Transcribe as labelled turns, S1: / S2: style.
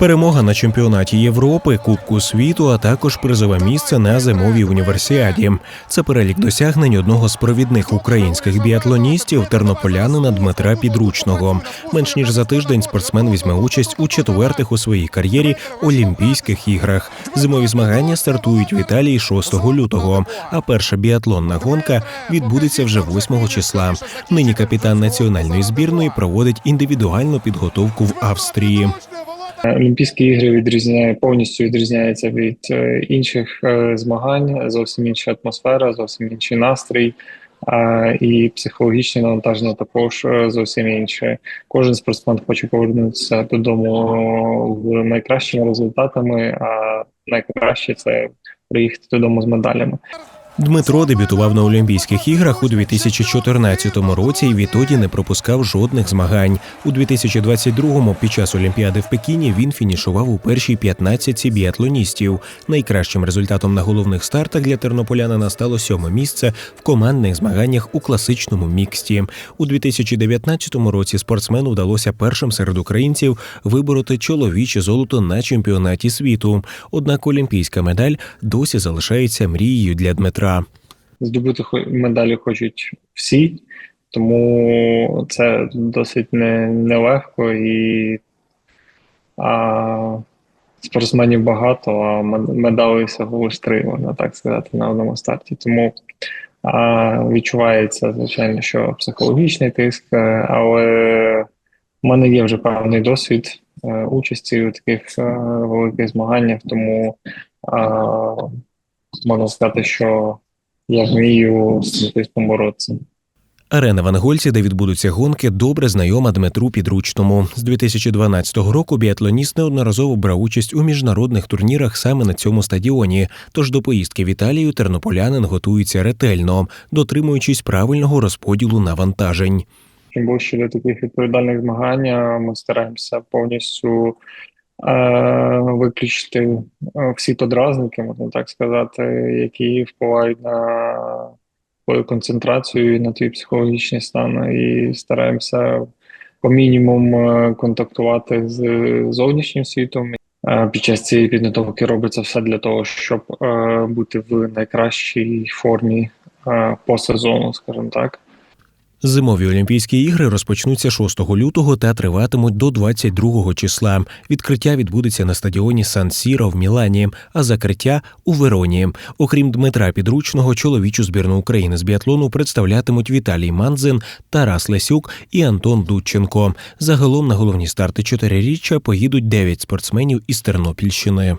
S1: Перемога на чемпіонаті Європи, Кубку світу, а також призове місце на зимовій універсіаді. Це перелік досягнень одного з провідних українських біатлоністів тернополянина Дмитра Підручного. Менш ніж за тиждень спортсмен візьме участь у четвертих у своїй кар'єрі Олімпійських іграх. Зимові змагання стартують в Італії 6 лютого. А перша біатлонна гонка відбудеться вже 8 числа. Нині капітан національної збірної проводить індивідуальну підготовку в Австрії.
S2: Олімпійські ігри відрізняє повністю відрізняються від е, інших е, змагань. Зовсім інша атмосфера, зовсім інший настрій. І психологічне навантаження також е, зовсім інше. Кожен спортсмен хоче повернутися додому в найкращими результатами, а найкраще це приїхати додому з медалями.
S1: Дмитро дебютував на Олімпійських іграх у 2014 році і відтоді не пропускав жодних змагань. У 2022-му під час Олімпіади в Пекіні він фінішував у першій 15 біатлоністів. Найкращим результатом на головних стартах для тернополянина стало сьоме місце в командних змаганнях у класичному міксті. У 2019 році спортсмену вдалося першим серед українців вибороти чоловіче золото на чемпіонаті світу. Однак олімпійська медаль досі залишається мрією для Дмитра.
S2: Здобути хо- медалі хочуть всі, тому це досить не, нелегко і а, спортсменів багато, а мед- медалей всього лише три, можна так сказати, на одному старті. Тому а, відчувається, звичайно, що психологічний тиск, е, але в мене є вже певний досвід е, участі у таких е, великих змаганнях, тому а, можна сказати, що я вмію з тиском боротися.
S1: Арена в Ангольці, де відбудуться гонки, добре знайома Дмитру Підручному. З 2012 року біатлоніст неодноразово брав участь у міжнародних турнірах саме на цьому стадіоні. Тож до поїздки в Італію тернополянин готується ретельно, дотримуючись правильного розподілу навантажень.
S2: Чим ближче до таких відповідальних змагань, ми стараємося повністю виключити е, всі подразники, можна так сказати, які впливають на твою концентрацію і на твій психологічний стан. І стараємося по мінімум е, контактувати з зовнішнім світом. Е, Під час цієї підготовки робиться все для того, щоб е, бути в найкращій формі е, по сезону, скажімо так.
S1: Зимові Олімпійські ігри розпочнуться 6 лютого та триватимуть до 22 числа. Відкриття відбудеться на стадіоні Сан Сіро в Мілані, а закриття у Вероні. Окрім Дмитра Підручного, чоловічу збірну України з біатлону представлятимуть Віталій Манзин, Тарас Лесюк і Антон Дудченко. Загалом на головні старти чотириріччя поїдуть 9 спортсменів із Тернопільщини.